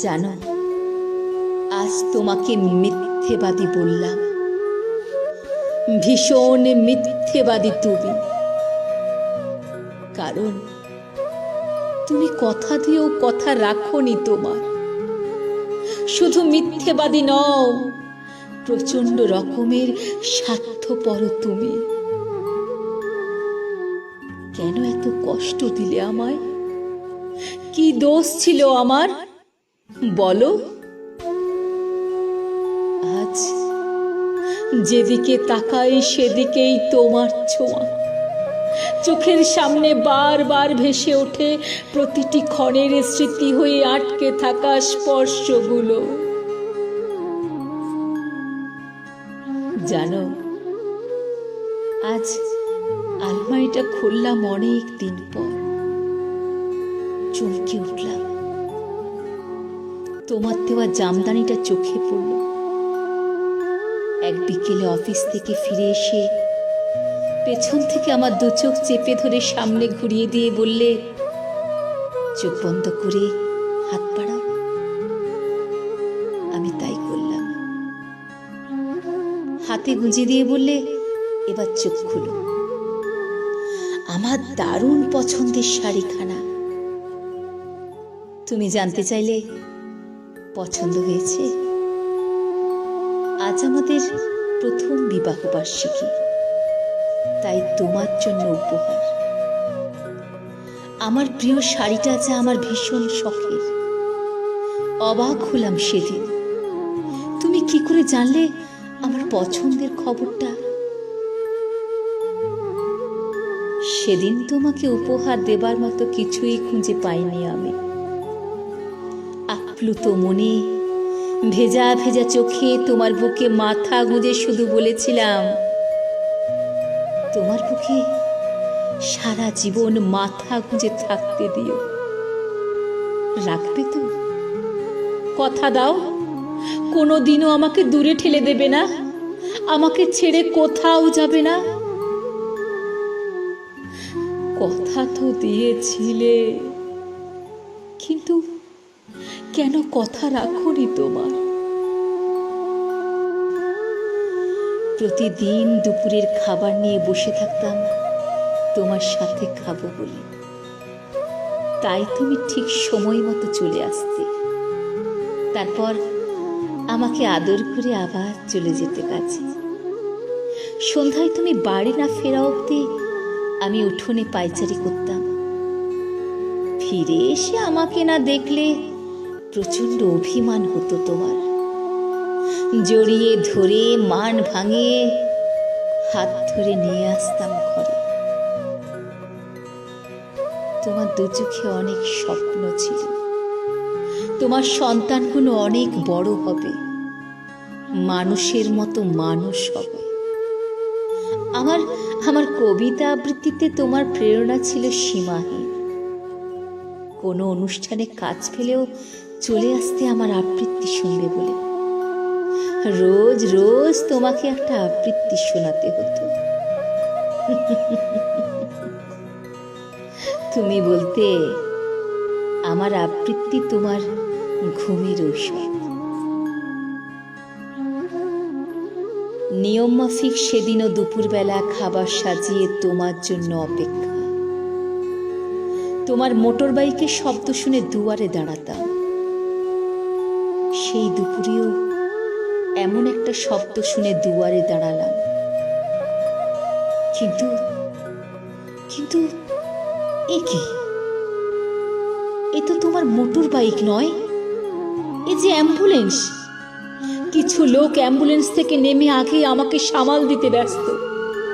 জানো আজ তোমাকে মিথ্যেবাদী বললাম। ভীষণ মিথ্যেবাদী তুমি। কারণ তুমি কথা দিয়েও কথা রাখোনি তোমার। শুধু মিথ্যেবাদী নও প্রচণ্ড রকমের স্বার্থপর তুমি। কেন এত কষ্ট দিলে আমায়? কি দোষ ছিল আমার? বলো। আজ যেদিকে তাকাই সেদিকেই তোমার ছোঁয়া। চোখের সামনে বারবার ভেসে ওঠে প্রতিটি ক্ষণের স্মৃতি হয়ে আটকে থাকা স্পর্শগুলো। জানো, আজ আলমারিটা খুললাম অনেক দিন পর। চমকে উঠলাম। তোমার দেওয়া জামদানিটা চোখে পড়ল। এক বিকেলে অফিস থেকে ফিরে এসে পেছন থেকে আমার দু চোখ চেপে ধরে সামনে ঘুরিয়ে দিয়ে বললে, চোখ বন্ধ করে হাত বাড়াও। আমি তাই করলাম। হাতে গুঁজে দিয়ে বললে, এবার চোখ খুলো। আমার দারুণ পছন্দের শাড়িখানা। তুমি জানতে চাইলে পছন্দ হয়েছে? আজ আমাদের প্রথম বিবাহ বার্ষিকী। তাই তোমার জন্য উপহার। আমার প্রিয় শাড়িটা যা আমার ভীষণ শখের। অবাক হলাম সেদিন। তুমি কি করে জানলে আমার পছন্দের খবরটা? সেদিন তোমাকে উপহার দেবার মতো কিছুই খুঁজে পাইনি আমি। আপ্লুত মনে। ভেজা ভেজা চোখে তোমার বুকে মাথা গুঁজে শুধু বলেছিলাম, তোমার বুকে সারা জীবন মাথা গুঁজে থাকতে দিও। রাখবে তো? কথা দাও। কোনো দিনও আমাকে দূরে ঠেলে দেবে না। আমাকে ছেড়ে কোথাও যাবে না। কথা তো দিয়েছিলে, কিন্তু কেন কথা রাখনি তোমার? প্রতিদিন দুপুরের খাবার নিয়ে বসে থাকতাম, তোমার সাথে খাব বলে। তাই তুমি ঠিক সময় মতো চলে আসতে। তারপর আমাকে আদর করে আবার চলে যেতে কাছে। সন্ধ্যায় তুমি বাড়ি না ফেরা অবধি আমি উঠোনে পায়চারি করতাম। ফিরে এসে আমাকে না দেখলে প্রচণ্ড অভিমান হতো তোমার। জড়িয়ে ধরে, মান ভাঙিয়ে হাত ধরে নিয়ে আসতাম ঘরে। তোমার দু চোখে অনেক স্বপ্ন ছিল। তোমার সন্তানগুলো অনেক বড় হবে। মানুষের মতো মানুষ হবে। আমার আমার কবিতা আবৃত্তিতে তোমার প্রেরণা ছিল সীমাহীন। কোনো অনুষ্ঠানে কাজ পেলেও চলে আসতে আমার আবৃত্তি শুনবে বলে। রোজ রোজ তোমাকে একটা আবৃত্তি শোনাতে হতো। তুমি বলতে, আমার আবৃত্তি তোমার ঘুমের ঔষধ। নিয়ম মাফিক সেদিনও দুপুরবেলা খাবার সাজিয়ে তোমার জন্য অপেক্ষা। তোমার মোটর বাইকের শব্দ শুনে দুয়ারে দাঁড়াতাম। সেই দুপুরেও এমন একটা শব্দ শুনে দুয়ারে দাঁড়ালাম। কিন্তু কিন্তু এ কি? এ তো তোমার মোটর বাইক নয়? এ যে অ্যাম্বুলেন্স। কিছু লোক অ্যাম্বুলেন্স থেকে নেমে আগে আমাকে সামাল দিতে ব্যস্ত।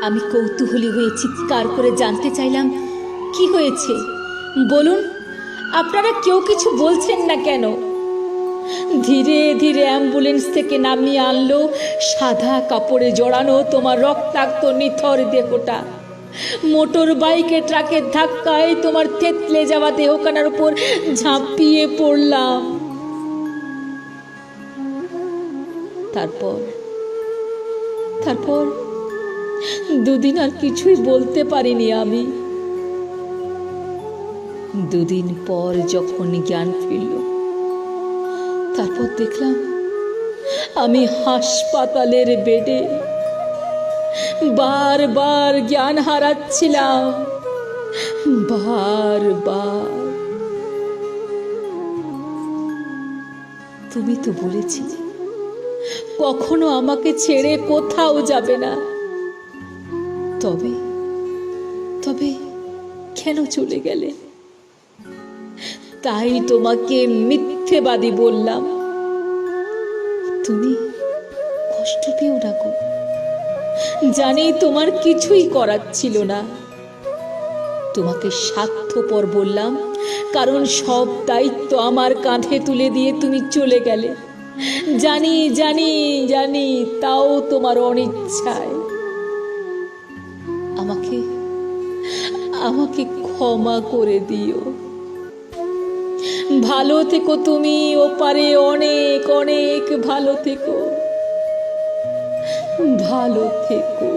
আমি কৌতূহলী হয়ে চিৎকার করে জানতে চাইলাম, কি হয়েছে? বলুন, আপনারা কেউ কিছু বলছেন না কেন? ধীরে ধীরে অ্যাম্বুলেন্স থেকে নামিয়ে আনলো। সাদা কাপড়ে জড়ানো তোমার রক্তাক্ত নিথর দেহটা। মোটর বাইকে ট্রাকের ধাক্কায় তোমার থেতলে যাওয়া দেহখানার উপর ঝাঁপিয়ে পড়লাম। তারপর তারপর দুদিন আর কিছুই বলতে পারিনি আমি। দুদিন পর যখন জ্ঞান ফিরল তারপর দেখলাম, আমি হাসপাতালের বেডে বারবার জ্ঞান হারাচ্ছিলাম। বারবার তুমি তো বলেছিলে, কখনো আমাকে ছেড়ে কোথাও যাবে না। তবে তবে কেন চলে গেলে? তাই তোমাকে মিথ্যেবাদী বললাম। তুমি কষ্ট পেও না গো। জানি তোমার কিছুই করার ছিল না। তোমাকে স্বার্থপর বললাম, কারণ সব দায়িত্ব আমার কাঁধে তুলে দিয়ে তুমি চলে গেলে। জানি জানি জানি, তাও তোমার অনিচ্ছায়। আমাকে আমাকে ক্ষমা করে দিও। ভালো থেকো তুমি ওপারে অনেক অনেক ভালো থেকো। ভালো থেকো।